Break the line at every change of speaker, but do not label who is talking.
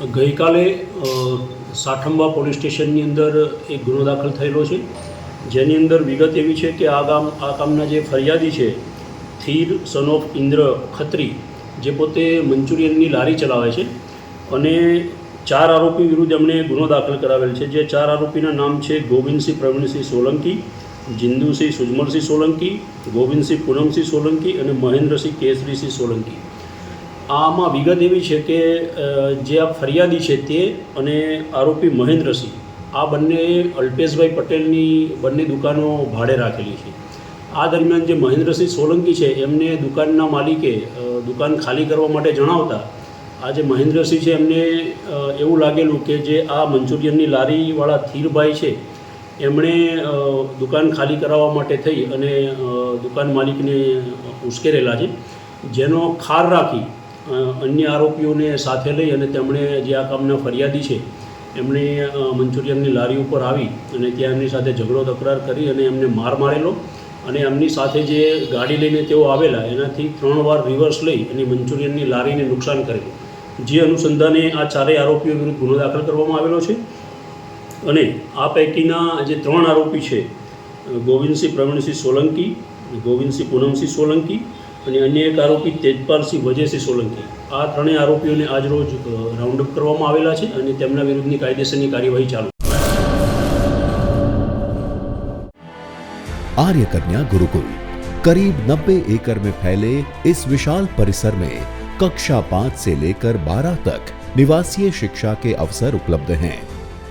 ગઈકાલે સાઠંબા પોલીસ સ્ટેશનની અંદર એક ગુનો દાખલ થયેલો છે. જેની અંદર વિગત એવી છે કે આ ગામ, આ ગામના જે ફરિયાદી છે, થીર સન ઓફ ઇન્દ્ર ખત્રી, જે પોતે મંચુરિયનની લારી ચલાવે છે અને ચાર આરોપી વિરુદ્ધ એમણે ગુનો દાખલ કરાવેલ છે. જે ચાર આરોપીના નામ છે ગોવિંદસિંહ, પ્રવીણસિંહ સોલંકી, જિંદુસિંહ સુજમલસિંહ સોલંકી, ગોવિંદસિંહ પૂનમસિંહ સોલંકી અને મહેન્દ્રસિંહ કેસરીસિંહ સોલંકી. આમાં વિગત એવી છે કે જે આ ફરિયાદી છે તે અને આરોપી મહેન્દ્રસિંહ, આ બંને અલ્પેશભાઈ પટેલની બંને દુકાનો ભાડે રાખેલી છે. આ દરમિયાન જે મહેન્દ્રસિંહ સોલંકી છે, એમને દુકાનના માલિકે દુકાન ખાલી કરવા માટે જણાવતા આ જે મહેન્દ્રસિંહ છે, એમને એવું લાગેલું કે જે આ મંચુરિયનની લારીવાળા ધીરભાઈ છે, એમણે દુકાન ખાલી કરાવવા માટે થઈ અને દુકાન માલિકને ઉશ્કેરેલા છે, જેનો ખાર રાખી અન્ય આરોપીઓને સાથે લઈ અને તેમણે જે આ કામના ફરિયાદી છે, એમણે મંચુરિયનની લારી ઉપર આવી અને ત્યાં એમની સાથે ઝઘડો તકરાર કરી અને એમને માર મારેલો અને એમની સાથે જે ગાડી લઈને તેઓ આવેલા, એનાથી ત્રણ વાર રિવર્સ લઈ અને મંચુરિયનની લારીને નુકસાન કરેલું. જે અનુસંધાને આ ચારેય આરોપીઓ વિરુદ્ધ ગુનો દાખલ કરવામાં આવેલો છે અને આ પૈકીના જે ત્રણ આરોપી છે ગોવિંદસિંહ પ્રવીણસિંહ સોલંકી, ગોવિંદસિંહ પૂનમસિંહ સોલંકી અને અન્ય એક આરોપી તેજપાલસિંહ વજયસિંહ સોલંકી આ ત્રણેય આરોપીઓને આજરોજ રાઉન્ડ અપ કરવામાં આવેલા છે અને તેમના વિરુદ્ધની કાયદેસરની કાર્યવાહી ચાલુ
आर्य कन्या गुरुकुल करीब 90 एकड़ में फैले इस विशाल परिसर में कक्षा पाँच से लेकर बारह तक निवासीय शिक्षा के अवसर उपलब्ध हैं